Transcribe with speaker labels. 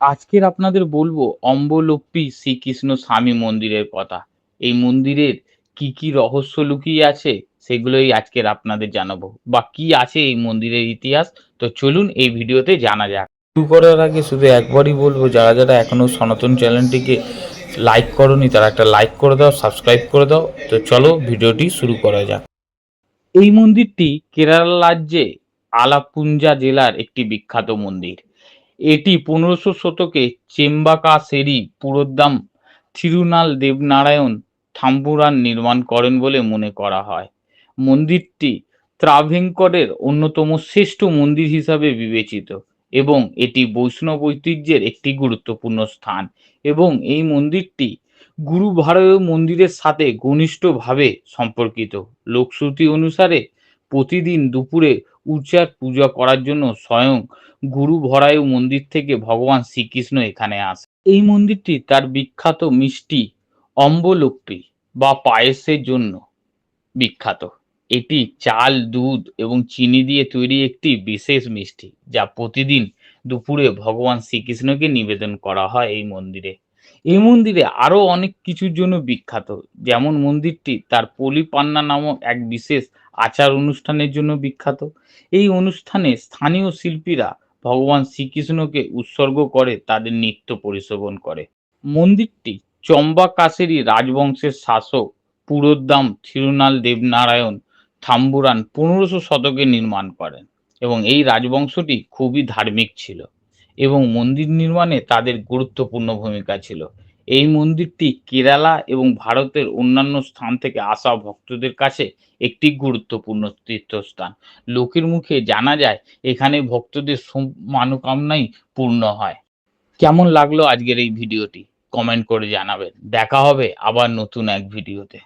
Speaker 1: আজকের আপনাদের বলব অম্বলপ্পি শ্রীকৃষ্ণ স্বামী মন্দিরের কথা। এই মন্দিরের কি কি রহস্য লুকিয়ে আছে সেগুলোই আজকের আপনাদের জানাব। বা কি আছে এই মন্দিরের ইতিহাস? তো চলুন এই ভিডিওতে জানা যাক। শুরু করার আগে শুধু একবারই বলব, যারা যারা এখনও সনাতন চ্যানেলটিকে লাইক করনি, তারা একটা লাইক করে দাও, সাবস্ক্রাইব করে দাও। তো চলো ভিডিওটি শুরু করা যাক। এই মন্দিরটি কেরালা রাজ্যে আলাপুঞ্জা জেলার একটি বিখ্যাত মন্দির। এটি পনেরোশো শতকে চেম্বাকাসেরি পুরোদ্দাম থিরুনাল দেবনারায়ণ থাম্পুরান নির্মাণ করেন বলে মনে করা হয়। মন্দিরটি ত্রাভেঙ্করের অন্যতম শ্রেষ্ঠ মন্দির হিসাবে বিবেচিত এবং এটি বৈষ্ণব ঐতিহ্যের একটি গুরুত্বপূর্ণ স্থান এবং এই মন্দিরটি গুরু ভারতীয় মন্দিরের সাথে ঘনিষ্ঠভাবে সম্পর্কিত। লোকশ্রুতি অনুসারে প্রতিদিন দুপুরে উচার পূজা করার জন্য স্বয়ং গুরু ভরায়ু মন্দির থেকে ভগবান শ্রীকৃষ্ণ এখানে আসে। এই মন্দিরটি তার বিখ্যাত মিষ্টি অম্বলপ্পি বা পায়েসের জন্য বিখ্যাত। এটি চাল, দুধ এবং চিনি দিয়ে তৈরি একটি বিশেষ মিষ্টি যা প্রতিদিন দুপুরে ভগবান শ্রীকৃষ্ণকে নিবেদন করা হয় এই মন্দিরে। এই মন্দিরে আরও অনেক কিছুর জন্য বিখ্যাত। যেমন মন্দিরটি তার পলিপান্না নামক এক বিশেষ আচার অনুষ্ঠানের জন্য বিখ্যাত। এই অনুষ্ঠানে স্থানীয় শিল্পীরা ভগবান শ্রীকৃষ্ণকে উৎসর্গ করে তাদের নৃত্য পরিশোভন করে। মন্দিরটি চম্বাকাশেরই রাজবংশের শাসক পুরোদ্দাম থিরুনাল দেবনারায়ণ থাম্বুরান পনেরোশো শতকে নির্মাণ করেন এবং এই রাজবংশটি খুবই ধার্মিক ছিল এবং মন্দির নির্মাণে তাদের গুরুত্বপূর্ণ ভূমিকা ছিল। এই মন্দিরটি কেরালা এবং ভারতের অন্যান্য স্থান থেকে আসা ভক্তদের কাছে একটি গুরুত্বপূর্ণ তীর্থস্থান। লোকের মুখে জানা যায়, এখানে ভক্তদের মনোকামনাই পূর্ণ হয়। কেমন লাগল আজকের এই ভিডিওটি? কমেন্ট করে জানাবেন। দেখা হবে আবার নতুন এক ভিডিওতে।